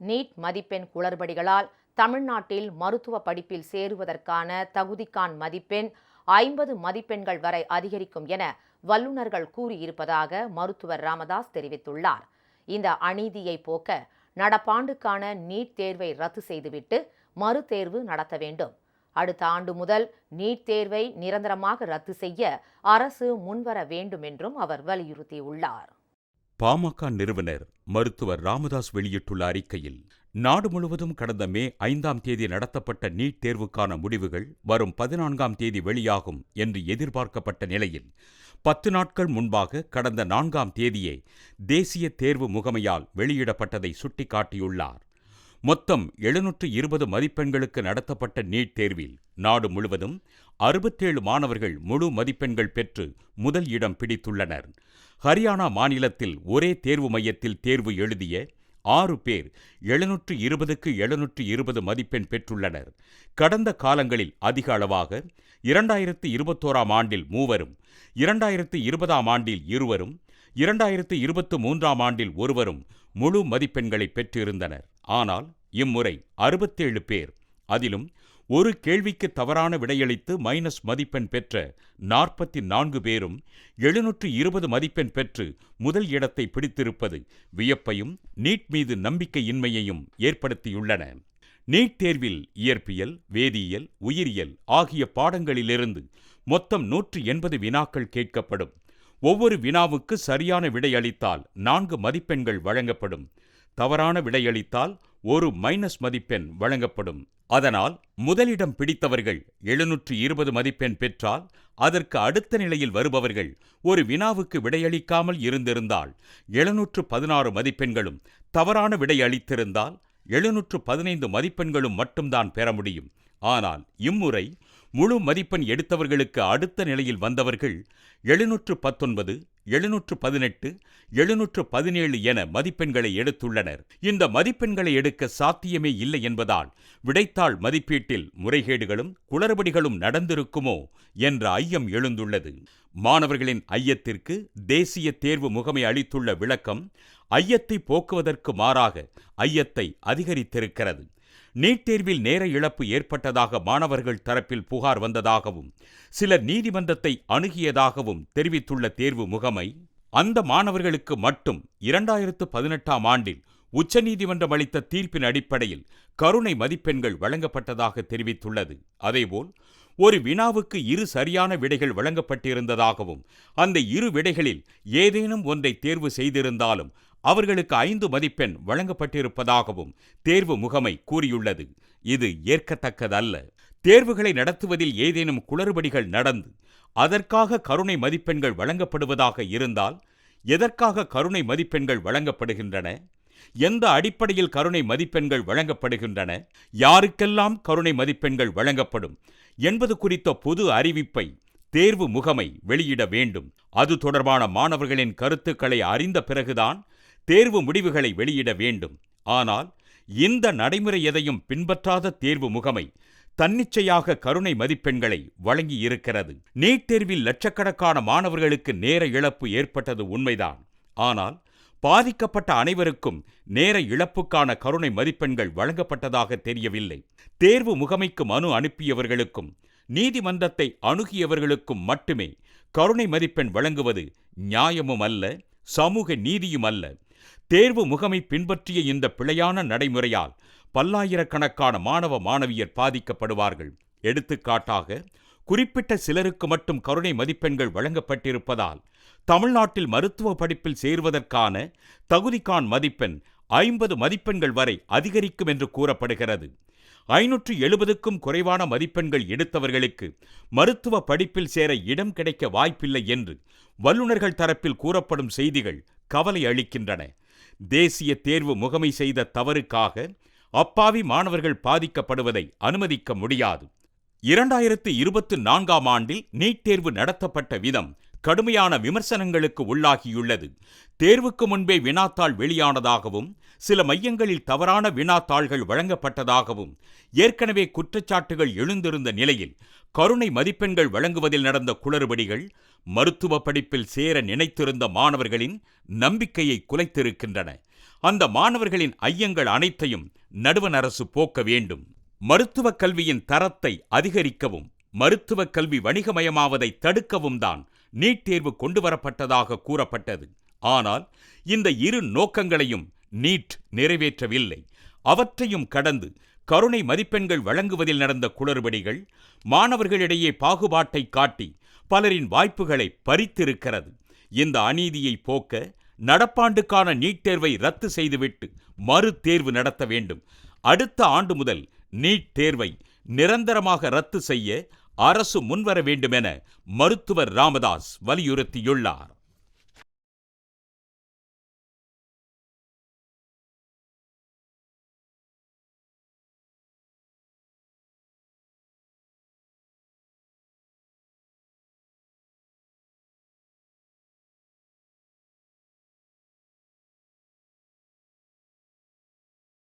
NEET மதிப்பெண் குளறுபடிகளால் தமிழ்நாட்டில் மருத்துவ படிப்பில் சேருவதற்கான தகுதிக்கான் மதிப்பெண் ஐம்பது மதிப்பெண்கள் வரை அதிகரிக்கும் என வல்லுநர்கள் கூறியிருப்பதாக மருத்துவர் ராமதாஸ் தெரிவித்துள்ளார். இந்த அநீதியை போக்க நடப்பாண்டுக்கான நீட் தேர்வை ரத்து செய்துவிட்டு மறுதேர்வு நடத்த வேண்டும். அடுத்த ஆண்டு முதல் நீட் தேர்வை நிரந்தரமாக ரத்து செய்ய அரசு முன்வர வேண்டும் என்றும் அவர் வலியுறுத்தியுள்ளார். பாமக நிறுவனர் மருத்துவர் ராமதாஸ் வெளியிட்டுள்ள அறிக்கையில் நாடு முழுவதும் கடந்த மே ஐந்தாம் தேதி நடத்தப்பட்ட நீட் தேர்வுக்கான முடிவுகள் வரும் பதினான்காம் தேதி வெளியாகும் என்று எதிர்பார்க்கப்பட்ட நிலையில் பத்து நாட்கள் முன்பாக கடந்த நான்காம் தேதியே தேசிய தேர்வு முகமையால் வெளியிடப்பட்டதை சுட்டிக்காட்டியுள்ளார். மொத்தம் எழுநூற்று இருபது மதிப்பெண்களுக்கு நடத்தப்பட்ட நீட் தேர்வில் நாடு முழுவதும் அறுபத்தேழு மாணவர்கள் முழு மதிப்பெண்கள் பெற்று முதல் இடம் பிடித்துள்ளனர். ஹரியானா மாநிலத்தில் ஒரே தேர்வு மையத்தில் தேர்வு எழுதிய ஆறு பேர் எழுநூற்று இருபதுக்கு எழுநூற்று இருபது மதிப்பெண் பெற்றுள்ளனர். கடந்த காலங்களில் அதிக அளவாக இரண்டாயிரத்து இருபத்தோராம் ஆண்டில் மூவரும் இரண்டாயிரத்து இருபதாம் ஆண்டில் இருவரும் இரண்டாயிரத்து இருபத்து மூன்றாம் ஆண்டில் ஒருவரும் முழு மதிப்பெண்களை பெற்றிருந்தனர். ஆனால் இம்முறை அறுபத்தேழு பேர். அதிலும் ஒரு கேள்விக்கு தவறான விடையளித்து மைனஸ் மதிப்பெண் பெற்ற நாற்பத்தி நான்கு பேரும் எழுநூற்று இருபது மதிப்பெண் பெற்று முதல் இடத்தை பிடித்திருப்பது வியப்பையும் நீட் மீது நம்பிக்கையின்மையையும் ஏற்படுத்தியுள்ளன. நீட் தேர்வில் இயற்பியல் வேதியியல் உயிரியல் ஆகிய பாடங்களிலிருந்து மொத்தம் நூற்று எண்பது வினாக்கள் கேட்கப்படும். ஒவ்வொரு வினாவுக்கு சரியான விடையளித்தால் நான்கு மதிப்பெண்கள் வழங்கப்படும். தவறான விடையளித்தால் ஒரு மைனஸ் மதிப்பெண் வழங்கப்படும். அதனால் முதலிடம் பிடித்தவர்கள் எழுநூற்று இருபது மதிப்பெண் பெற்றால் அதற்கு அடுத்த நிலையில் வருபவர்கள் ஒரு வினாவுக்கு விடையளிக்காமல் இருந்திருந்தால் எழுநூற்று பதினாறு மதிப்பெண்களும் தவறான விடை அளித்திருந்தால் எழுநூற்று பதினைந்து மதிப்பெண்களும் மட்டும்தான் பெற முடியும். ஆனால் இம்முறை முழு மதிப்பெண் எடுத்தவர்களுக்கு அடுத்த நிலையில் வந்தவர்கள் எழுநூற்று பத்தொன்பது எழுநூற்று பதினெட்டு எழுநூற்று பதினேழு என மதிப்பெண்களை எடுத்துள்ளனர். இந்த மதிப்பெண்களை எடுக்க சாத்தியமே இல்லை என்பதால் விடைத்தாள் மதிப்பீட்டில் முறைகேடுகளும் குளறுபடிகளும் நடந்திருக்குமோ என்ற ஐயம் எழுந்துள்ளது. மாணவர்களின் ஐயத்திற்கு தேசிய தேர்வு முகமை அளித்துள்ள விளக்கம் ஐயத்தை போக்குவதற்கு மாறாக ஐயத்தை அதிகரித்திருக்கிறது. நீட் தேர்வில் நேர இழப்பு ஏற்பட்டதாக மாணவர்கள் தரப்பில் புகார் வந்ததாகவும் சிலர் நீதிமன்றத்தை அணுகியதாகவும் தெரிவித்துள்ள தேர்வு முகமை அந்த மாணவர்களுக்கு மட்டும் இரண்டாயிரத்து பதினெட்டாம் ஆண்டில் உச்சநீதிமன்றம் அளித்த தீர்ப்பின் அடிப்படையில் கருணை மதிப்பெண்கள் வழங்கப்பட்டதாக தெரிவித்துள்ளது. அதேபோல் ஒரு வினாவுக்கு இரு சரியான விடைகள் வழங்கப்பட்டிருந்ததாகவும் அந்த இரு விடைகளில் ஏதேனும் ஒன்றை தேர்வு செய்திருந்தாலும் அவர்களுக்கு ஐந்து மதிப்பெண் வழங்கப்பட்டிருப்பதாகவும் தேர்வு முகமை கூறியுள்ளது. இது ஏற்கத்தக்கதல்ல. தேர்வுகளை நடத்துவதில் ஏதேனும் குளறுபடிகள் நடந்து அதற்காக கருணை மதிப்பெண்கள் வழங்கப்படுவதாக இருந்தால் எதற்காக கருணை மதிப்பெண்கள் வழங்கப்படுகின்றன? எந்த அடிப்படையில் கருணை மதிப்பெண்கள் வழங்கப்படுகின்றன? யாருக்கெல்லாம் கருணை மதிப்பெண்கள் வழங்கப்படும்? என்பது குறித்த பொது அறிவிப்பை தேர்வு முகமை வெளியிட வேண்டும். அது தொடர்பான மாணவர்களின் கருத்துக்களை அறிந்த பிறகுதான் தேர்வு முடிவுகளை வெளியிட வேண்டும். ஆனால் இந்த நடைமுறை எதையும் பின்பற்றாத தேர்வு முகமை தன்னிச்சையாக கருணை மதிப்பெண்களை வழங்கி இருக்கிறது நீட் தேர்வில் லட்சக்கணக்கான மாணவர்களுக்கு நேர இழப்பு ஏற்பட்டது உண்மைதான். ஆனால் பாதிக்கப்பட்ட அனைவருக்கும் நேர இழப்புக்கான கருணை மதிப்பெண்கள் வழங்கப்பட்டதாக தெரியவில்லை. தேர்வு முகமைக்கு மனு அனுப்பியவர்களுக்கும் நீதிமன்றத்தை அணுகியவர்களுக்கும் மட்டுமே கருணை மதிப்பெண் வழங்குவது நியாயமும் அல்ல சமூக நீதியும் அல்ல தேர்வு முகமை பின்பற்றிய இந்த பிழையான நடைமுறையால் பல்லாயிரக்கணக்கான மாணவ மாணவியர் பாதிக்கப்படுவார்கள். எடுத்துக்காட்டாக குறிப்பிட்ட சிலருக்கு மட்டும் கருணை மதிப்பெண்கள் வழங்கப்பட்டிருப்பதால் தமிழ்நாட்டில் மருத்துவ படிப்பில் சேருவதற்கான தகுதிக்கான் மதிப்பெண் ஐம்பது மதிப்பெண்கள் வரை அதிகரிக்கும் என்று கூறப்படுகிறது. ஐநூற்று எழுபதுக்கும் குறைவான மதிப்பெண்கள் எடுத்தவர்களுக்கு மருத்துவ படிப்பில் சேர இடம் கிடைக்க வாய்ப்பில்லை என்று வல்லுநர்கள் தரப்பில் கூறப்படும் செய்திகள் கவலை அளிக்கின்றன. தேசிய தேர்வு முகமை செய்த தவறுக்காக அப்பாவி மாணவர்கள் பாதிக்கப்படுவதை அனுமதிக்க முடியாது. இரண்டாயிரத்து இருபத்து நான்காம் ஆண்டில் நீட் தேர்வு நடத்தப்பட்ட விதம் கடுமையான விமர்சனங்களுக்கு உள்ளாகியுள்ளது. தேர்வுக்கு முன்பே வினாத்தாள் வெளியானதாகவும் சில மையங்களில் தவறான வினாத்தாள்கள் வழங்கப்பட்டதாகவும் ஏற்கனவே குற்றச்சாட்டுகள் எழுந்திருந்த நிலையில் கருணை மதிப்பெண்கள் வழங்குவதில் நடந்த குளறுபடிகள் மருத்துவ படிப்பில் சேர நினைத்திருந்த மாணவர்களின் நம்பிக்கையை குலைத்திருக்கின்றன. அந்த மாணவர்களின் ஐயங்கள் அனைத்தையும் நடுவண் அரசு போக்க வேண்டும். மருத்துவக் கல்வியின் தரத்தை அதிகரிக்கவும் மருத்துவக் கல்வி வணிகமயமாவதை தடுக்கவும் தான் நீட் தேர்வு கொண்டு வரப்பட்டதாக கூறப்பட்டது. ஆனால் இந்த இரு நோக்கங்களையும் நீட் நிறைவேற்றவில்லை. அவற்றையும் கடந்து கருணை மதிப்பெண்கள் வழங்குவதில் நடந்த குளறுபடிகள் மாணவர்களிடையே பாகுபாட்டை காட்டி பலரின் வாய்ப்புகளை பறித்திருக்கிறது. இந்த அநீதியை போக்க நடப்பாண்டுக்கான நீட் தேர்வை ரத்து செய்துவிட்டு மறு தேர்வு நடத்த வேண்டும். அடுத்த ஆண்டு முதல் நீட் தேர்வை நிரந்தரமாக ரத்து செய்ய அரசு முன்வர வேண்டுமென மருத்துவர் ராமதாஸ் வலியுறுத்தியுள்ளார்.